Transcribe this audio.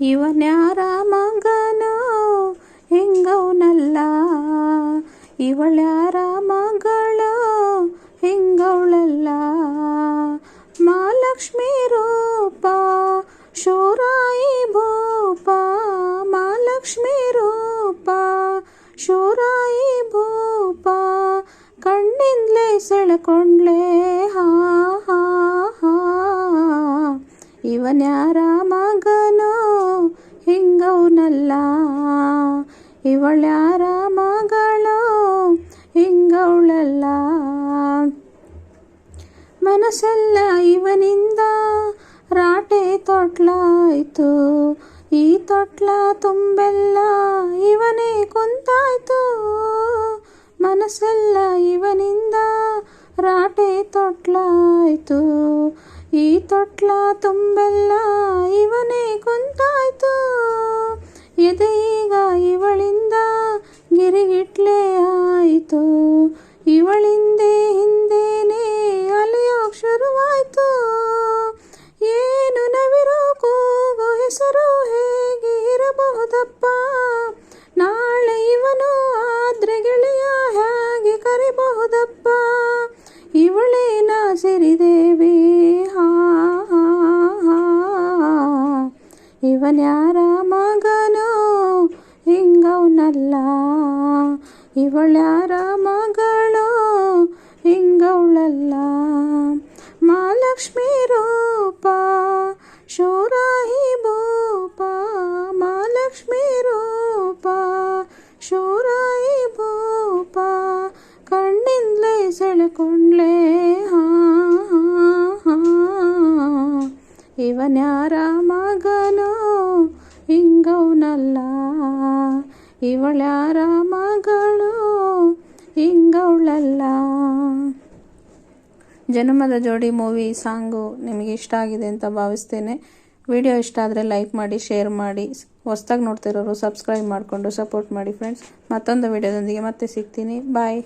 ಇವನ್ಯಾರ ಮಗನೋ? ಹೆಂಗವನಲ್ಲ? ಇವಳ್ಯಾರ ಮಗಳೋ? ಹೆಂಗವಳಲ್ಲ? ಮಹಾಲಕ್ಷ್ಮಿ ರೂಪ, ಶೋರಾಯಿ ಭೂಪ, ಮಹಾಲಕ್ಷ್ಮಿ ರೂಪ, ಶೋರಾಯಿ ಭೂಪ, ಕಣ್ಣಿಂದಲೇ ಸೆಳೆಕೊಂಡ್ಲೆ, ಹಾ ಹಾ ಹಾ. ಇವನ್ಯಾರ ಹಿಂಗವನಲ್ಲ ಇವಳ್ಯಾರ ಮಗಳು? ಹಿಂಗವಳಲ್ಲ. ಮನಸ್ಸೆಲ್ಲ ಇವನಿಂದ ರಾಟೆ ತೊಟ್ಲಾಯ್ತು. ಈ ತೊಟ್ಲ ತುಂಬೆಲ್ಲ ಇವನೇ ಕುಂತಾಯ್ತು. ಮನಸ್ಸೆಲ್ಲ ಇವನಿಂದ ರಾಟೆ ತೊಟ್ಲಾಯ್ತು. ತೊಟ್ಲ ತುಂಬೆಲ್ಲ ಇವನೇ ಕುಂತಾಯ್ತು ಎದೆಯೀಗ ಇವಳಿಂದ ಗಿರಿಗಿಟ್ಲೆ ಆಯಿತು. ಇವಳಿಂದೆ ಹಿಂದೇನೆ ಅಲಿಯೋಕ್ ಶುರುವಾಯ್ತು. ಏನು ನವಿರು ಕೂಗು ಹೆಸರು ಹೇಗೆ ಇರಬಹುದಪ್ಪ. ನಾಳೆ ಇವನು ಆದ್ರೆ ಗೆಳೆಯ ಹೇಗೆ ಕರಿಬಹುದಪ್ಪ. ಇವಳೇನ ಸಿರಿದೇವಿ ಇವನ್ಯಾರ ಮಗನು? ಹಿಂಗವನಲ್ಲ. ಇವಳ್ಯಾರ ಮಗಳು? ಹಿಂಗವಳಲ್ಲ. ಮಹಾಲಕ್ಷ್ಮಿ ರೂಪ ಶೂರಾಹಿ ಭೂಪ. ಮಹಾಲಕ್ಷ್ಮಿ ರೂಪ, ಶೂರಾಯಿ ಭೂಪ. ಕಣ್ಣಿಂದಲೇ ಸೆಳೆಕೊಂಡ್ಲೆ ಹಾ ಹಾ ಹಾ ಇವನ್ಯಾರ ಮಗನೋ ಹಿಂಗವನಲ್ಲ ಇವಳ್ಯಾರ ಮಗಳು ಹಿಂಗವಳಲ್ಲ ಜನ್ಮದ ಜೋಡಿ ಮೂವಿ ಸಾಂಗು ನಿಮಗೆ ಇಷ್ಟ ಆಗಿದೆ ಅಂತ ಭಾವಿಸ್ತೇನೆ. ವಿಡಿಯೋ ಇಷ್ಟ ಆದರೆ ಲೈಕ್ ಮಾಡಿ, ಶೇರ್ ಮಾಡಿ, ಹೊಸ್ದಾಗಿ ನೋಡ್ತಿರೋರು ಸಬ್ಸ್ಕ್ರೈಬ್ ಮಾಡಿಕೊಂಡು ಸಪೋರ್ಟ್ ಮಾಡಿ ಫ್ರೆಂಡ್ಸ್. ಮತ್ತೊಂದು ವಿಡಿಯೋದೊಂದಿಗೆ ಮತ್ತೆ ಸಿಗ್ತೀನಿ. ಬಾಯ್.